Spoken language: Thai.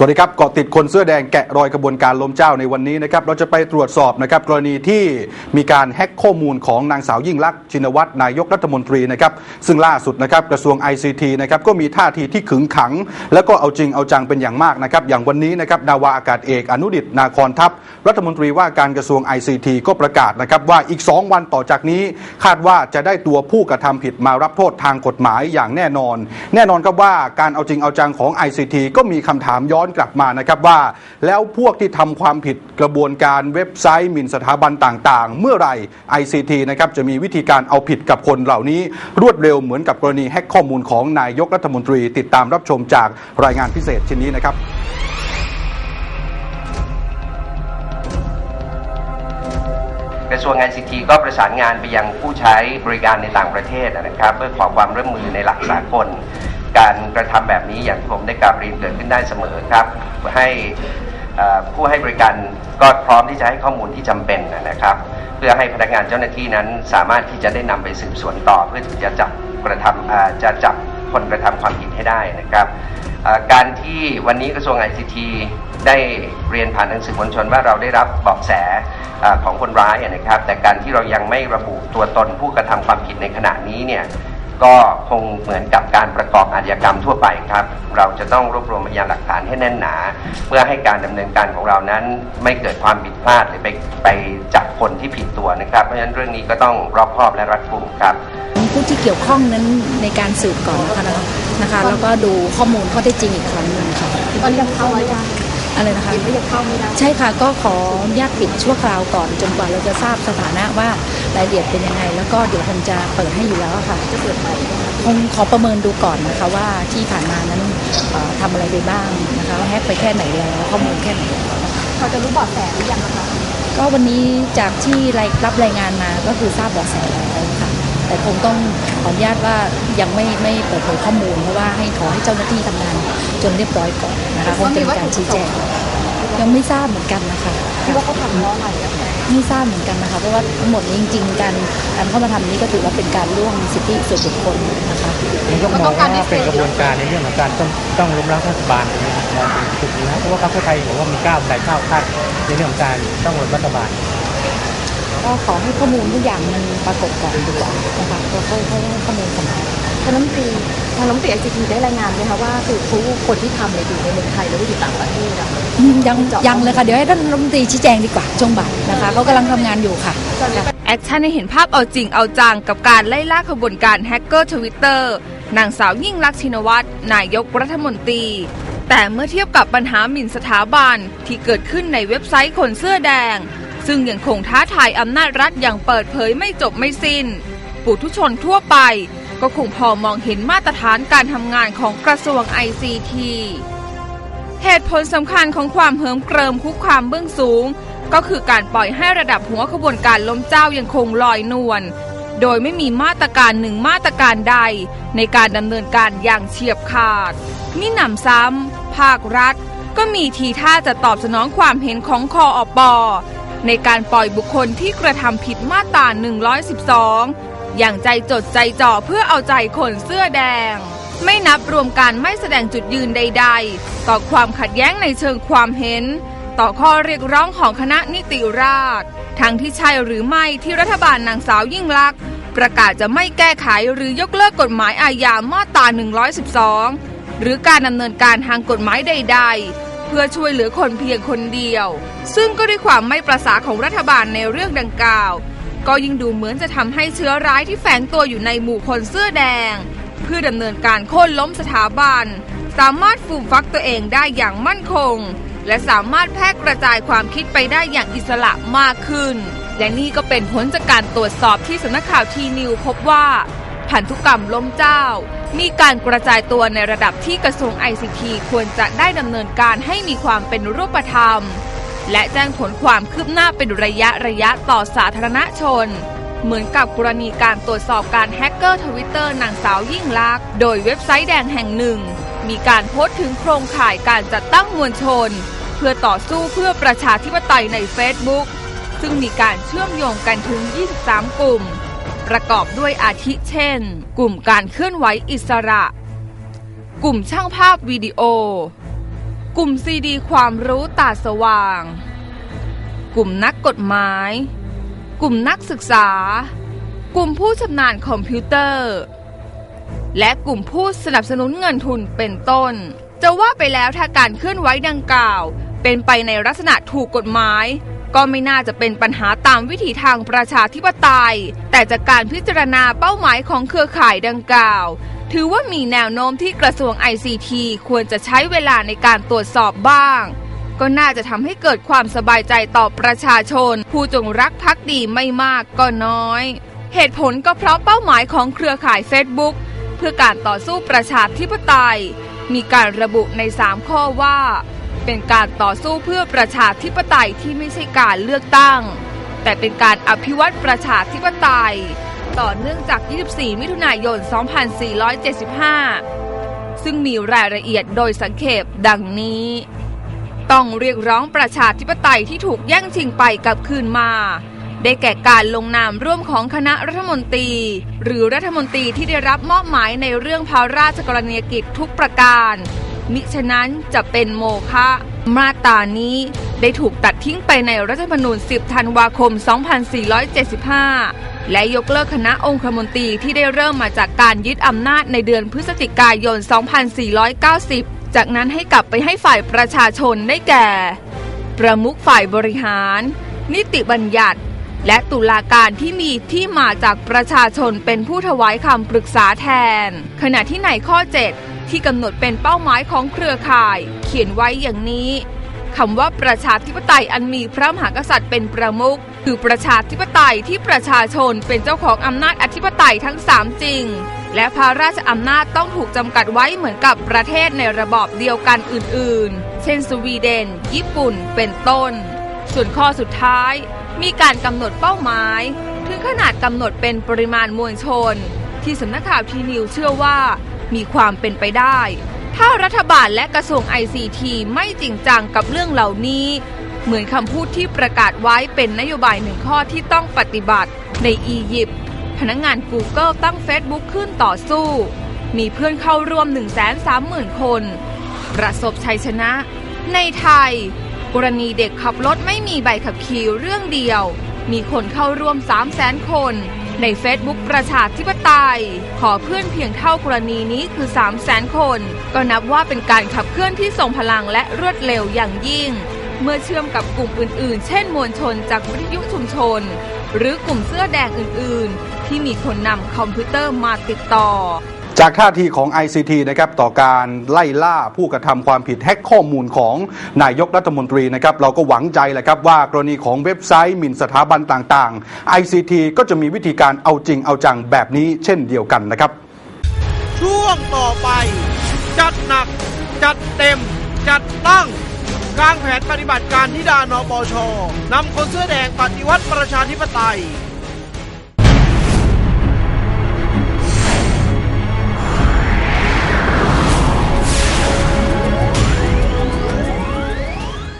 สวัสดีครับเกาะติดคนเสื้อแดงแกะรอยกระบวนการล้มเจ้าในวันนี้นะครับเราจะไปตรวจสอบนะครับกรณีที่มีการแฮ็กข้อมูลของนางสาวยิ่งลักษณ์ชินวัตรนายกรัฐมนตรีนะครับซึ่งล่าสุดนะครับกระทรวง ICT นะครับก็มีท่าทีที่ขึงขัง แล้วก็เอาจริงเอาจังเป็นอย่างมากนะครับอย่างวันนี้นะครับนาวาอากาศเอกอนุดิตนาคอนทัพ รัฐมนตรีว่าการกระทรวง ICT ก็ประกาศนะครับว่าอีก 2 วันต่อจากนี้ คาดว่าจะได้ตัวผู้กระทำผิดมารับโทษทางกฎหมายอย่างแน่นอน แน่นอนครับว่าการเอาจริงเอาจังของ ICT ก็มีคำถามย้อนกลับมานะครับว่า แล้วพวกที่ทำความผิดกระบวนการเว็บไซต์หมิ่นสถาบันต่างๆ เมื่อไหร่ ICT นะครับจะมีวิธีการเอาผิดกับคนเหล่านี้ รวดเร็วเหมือนกับกรณีแฮกข้อมูลของนายกรัฐมนตรีติดตามรับชมจากรายงานพิเศษชิ้นนี้นะครับกระทรวง ICT ก็ประสานงานไปยังผู้ใช้บริการในต่างประเทศนะครับ เพื่อขอความร่วมมือในหลักสากล การกระทำแบบนี้อย่างที่ผมได้กราบเรียนเกิดขึ้นได้เสมอครับให้เอ่อผู้ให้บริการก็พร้อมที่จะให้ข้อมูลที่จำเป็นนะครับ เพื่อให้พนักงานเจ้าหน้าที่นั้น สามารถที่จะได้นำไปสืบสวนต่อ เพื่อที่จะจับกระทำจะจับคนกระทำความผิดให้ได้นะครับการที่วันนี้กระทรวง ICT ได้เรียนผ่านทางสื่อมวลชนว่าเราได้รับเบาะแสของคนร้ายนะครับ แต่การที่เรายังไม่ระบุตัวตนผู้กระทำความผิดในขณะนี้เนี่ย ก็คงเหมือนกับการประกอบอาชญากรรมทั่วไปครับ เราจะต้องรวบรวมพยานหลักฐานให้แน่นหนา เพื่อให้การดำเนินการของเรานั้น ไม่เกิดความผิดพลาดหรือไปไปจับคนที่ผิดตัวนะครับ เพราะฉะนั้นเรื่องนี้ก็ต้องรอบคอบและรัดกุมครับผู้ที่เกี่ยวข้องนั้นในการสืบก่อนนะคะนะคะ แล้วก็ดูข้อมูลข้อเท็จจริงอีกครั้งหนึ่งค่ะตอนนี้ยังเข้าไม่ได้ อะไรนะคะยังไม่ยังเข้าไม่ได้ใช่ค่ะก็ขออนุญาตปิดชั่วคราวก่อน จนกว่าเราจะทราบสถานะว่ารายละเอียดเป็นยังไง แล้วก็เดี๋ยวคงจะเปิดให้อยู่แล้วอะค่ะจะเปิดใหม่คงขอประเมินดูก่อนนะคะว่าที่ผ่านมานั้นเอ่อทำอะไรไปบ้างนะคะแฮกไปแค่ไหนแล้วข้อมูลแค่ไหนแล้วนะคะพอจะรู้เบาะแสหรือยังนะคะก็วันนี้จากที่รายรับรายงานมาก็คือทราบเบาะแสแล้วค่ะ แต่คงต้องขออนุญาตว่ายังไม่ไม่เปิดเผยข้อมูลเพราะว่าให้ขอให้เจ้าหน้าที่ทำงานจนเรียบร้อยก่อนนะคะคงจะมีการชี้แจงยังไม่ทราบเหมือนกันนะคะคิดว่าเขาทำเพราะอะไรอะคะไม่ทราบเหมือนกันนะคะเพราะว่าทั้งหมดนี้จริงๆการการเข้ามาทำนี้ก็ถือว่าเป็นการล่วงสิทธิส่วนบุคคลนะคะนายกมองว่าเป็นกระบวนการในเรื่องของการต้องต้องล้มล้างรัฐบาลนะครับมองเป็นจุดนี้นะเพราะว่าพรรคเพื่อไทยบอกว่ามีก้าวไกลก้าวพลาดในเรื่องของการต้องล้มรัฐบาล ก็ขอให้ข้อมูลทุกอย่างมันปรากฏก่อนดีกว่านะคะก็ค่อยๆให้ข้อมูลสำคัญทางน้ำตรีทางน้ำตรีไอซีทีได้รายงานไหมคะว่าคือเขาคนที่ทำเนี่ยอยู่ในเมืองไทยหรือว่าอยู่ต่างประเทศอะอืมยังยังเลยค่ะ เดี๋ยวให้ท่านรัฐมนตรีชี้แจงดีกว่าช่วงบ่ายนะคะเขากำลังทำงานอยู่ค่ะ แอคชั่นให้เห็นภาพเอาจริงเอาจังกับการไล่ล่าขบวนการแฮกเกอร์ทวิตเตอร์นางสาวยิ่งลักษณ์ชินวัตรนายกรัฐมนตรี แต่เมื่อเทียบกับปัญหาหมิ่นสถาบันที่เกิดขึ้นในเว็บไซต์คนเสื้อแดง ซึ่งยังคงท้าทายอำนาจรัฐอย่างเปิดเผยไม่จบไม่สิ้น ปุถุชนทั่วไป ก็คงพอมองเห็นมาตรฐานการทำงานของกระทรวง ICT เหตุผลสำคัญของความเหิมเกริมคุกความเบื้องสูง ก็คือการปล่อยให้ระดับหัวขบวนการล้มเจ้ายังคงลอยนวลโดยไม่มีมาตรการหนึ่งมาตรการใด ในการดำเนินการอย่างเฉียบขาดมิหนำซ้ำภาครัฐ ก็มีทีท่าจะตอบสนองความเห็นของคออปอ ในการปล่อยบุคคลที่กระทำผิดมาตรา 112 อย่างใจจดใจจ่อเพื่อเอาใจคนเสื้อแดง ไม่นับรวมการไม่แสดงจุดยืนใด ๆ ต่อความขัดแย้งในเชิงความเห็น ต่อข้อเรียกร้องของคณะนิติราษฎร์ทั้งที่ใช่หรือไม่ที่รัฐบาลนางสาวยิ่งลักษณ์ประกาศจะไม่แก้ไขหรือยกเลิกกฎหมายอาญามาตรา 112 หรือการดำเนินการทางกฎหมายใด ๆ เพื่อช่วยเหลือคนเพียงคนเดียว ซึ่งก็ด้วยความไม่ประสาของรัฐบาลในเรื่องดังกล่าว ก็ยิ่งดูเหมือนจะทำให้เชื้อร้ายที่แฝงตัวอยู่ในหมู่คนเสื้อแดง เพื่อดำเนินการโค่นล้มสถาบัน สามารถฟูมฟักตัวเองได้อย่างมั่นคง และสามารถแพร่กระจายความคิดไปได้อย่างอิสระมากขึ้น และนี่ก็เป็นผลจากการตรวจสอบที่สำนักข่าวทีนิวพบว่า พันธุกรรมล้มเจ้า มีการกระจายตัวในระดับที่กระทรวง ICT ควรจะได้ดำเนินการให้มีความเป็นรูปธรรม และแจ้งผลความคืบหน้าเป็นระยะระยะต่อสาธารณชน เหมือนกับกรณีการตรวจสอบการแฮกเกอร์ทวิตเตอร์นางสาวยิ่งลักษณ์โดยเว็บไซต์แดงแห่งหนึ่ง มีการโพสต์ถึงโครงข่ายการจัดตั้งมวลชน เพื่อต่อสู้เพื่อประชาธิปไตยในเฟซบุ๊กซึ่งมีการเชื่อมโยงกันถึง 23 กลุ่ม ประกอบด้วยอาทิเช่น กลุ่มการเคลื่อนไหวอิสระ กลุ่มช่างภาพวิดีโอ กลุ่มซีดีความรู้ตาสว่าง กลุ่มนักกฎหมาย กลุ่มนักศึกษา กลุ่มผู้ชำนาญคอมพิวเตอร์ และกลุ่มผู้สนับสนุนเงินทุนเป็นต้น จะว่าไปแล้วถ้าการเคลื่อนไหวดังกล่าว เป็นไปในลักษณะถูกกฎหมาย ก็ไม่น่าจะเป็นปัญหาตามวิถีทางประชาธิปไตย แต่จากการพิจารณาเป้าหมายของเครือข่ายดังกล่าว ถือว่ามีแนวโน้มที่กระทรวง ICT ควรจะใช้เวลาในการตรวจสอบบ้าง ก็น่าจะทำให้เกิดความสบายใจต่อประชาชน ผู้จงรักภักดีไม่มากก็น้อย เหตุผลก็เพราะเป้าหมายของเครือข่าย Facebook เพื่อการต่อสู้ประชาธิปไตย มีการระบุใน 3 ข้อว่า เป็นการต่อสู้เพื่อประชาธิปไตยที่ไม่ใช่การเลือกตั้ง แต่เป็นการอภิวัตประชาธิปไตย ต่อเนื่องจาก 24 มิถุนายน 2475 ซึ่งมีรายละเอียดโดยสังเขปดังนี้ ต้องเรียกร้องประชาธิปไตยที่ถูกแย่งชิงไปกลับคืนมาได้แก่การลงนามร่วมของคณะรัฐมนตรี หรือรัฐมนตรีที่ได้รับมอบหมายในเรื่องพระราชกรณียกิจทุกประการ มิฉะนั้นจะเป็นโมฆะมาตรานี้ได้ถูกตัดทิ้งไปในรัฐธรรมนูญ 10 ธันวาคม 2475 และยกเลิกคณะองคมนตรีที่ได้เริ่มมาจากการยึดอำนาจในเดือนพฤศจิกายน 2490 จากนั้นให้กลับไปให้ฝ่ายประชาชนได้แก่ ประมุขฝ่ายบริหาร นิติบัญญัติ และตุลาการที่มีที่มาจากประชาชนเป็นผู้ถวายคำปรึกษาแทน ขณะที่ในข้อ 7 ที่กำหนดเป็นเป้าหมายของเครือข่าย เขียนไว้อย่างนี้คำว่าประชาธิปไตยอันมีพระมหากษัตริย์เป็นประมุขคือประชาธิปไตยที่ประชาชนเป็นเจ้าของอำนาจอธิปไตยทั้ง3จริง และพระราชอำนาจต้องถูกจำกัดไว้เหมือนกับประเทศในระบอบเดียวกันอื่น ๆ เช่น สวีเดน ญี่ปุ่น เป็นต้น ส่วนข้อสุดท้าย มีการกำหนดเป้าหมาย ถึงขนาดกำหนดเป็นปริมาณมวลชน ที่สำนักข่าวทีนิวเชื่อว่า มีความเป็นไปได้ ถ้ารัฐบาลและกระทรวง ICT ไม่จริงจังกับเรื่องเหล่านี้ เหมือนคำพูดที่ประกาศไว้เป็นนโยบายหนึ่งข้อที่ต้องปฏิบัติ ในอียิปต์พนักงาน Google ตั้ง Facebook ขึ้นต่อสู้ มีเพื่อนเข้าร่วม 130,000 คน ประสบชัยชนะ ในไทย กรณีเด็กขับรถไม่มีใบขับขี่เรื่องเดียว มีคนเข้าร่วม 300,000 คน ใน Facebook ประชาธิปไตย ขอเพื่อนเพียงเท่ากรณีนี้คือ 3 0 0แสนคน ก็นับว่าเป็นการขับเคลื่อนที่ทรงพลังและรวดเร็วอย่างยิ่ง เมื่อเชื่อมกับกลุ่มอื่น ๆ เช่น มวลชนจากวิทยุชุมชน หรือกลุ่มเสื้อแดงอื่น ๆ ที่มีคนนำคอมพิวเตอร์มาติดต่อ จากท่าทีของ ICT นะครับต่อการไล่ล่าผู้กระทำความผิดแฮกข้อมูลของนายกรัฐมนตรีนะครับเราก็หวังใจแหละครับว่ากรณีของเว็บไซต์หมิ่นสถาบันต่างๆ ICT ก็จะมีวิธีการเอาจริงเอาจังแบบนี้เช่นเดียวกันนะครับ ช่วงต่อไป จัดหนัก จัดเต็ม จัดตั้งกลางแผนปฏิบัติการที่ดานปชนำคนเสื้อแดงปฏิวัติประชาธิปไตย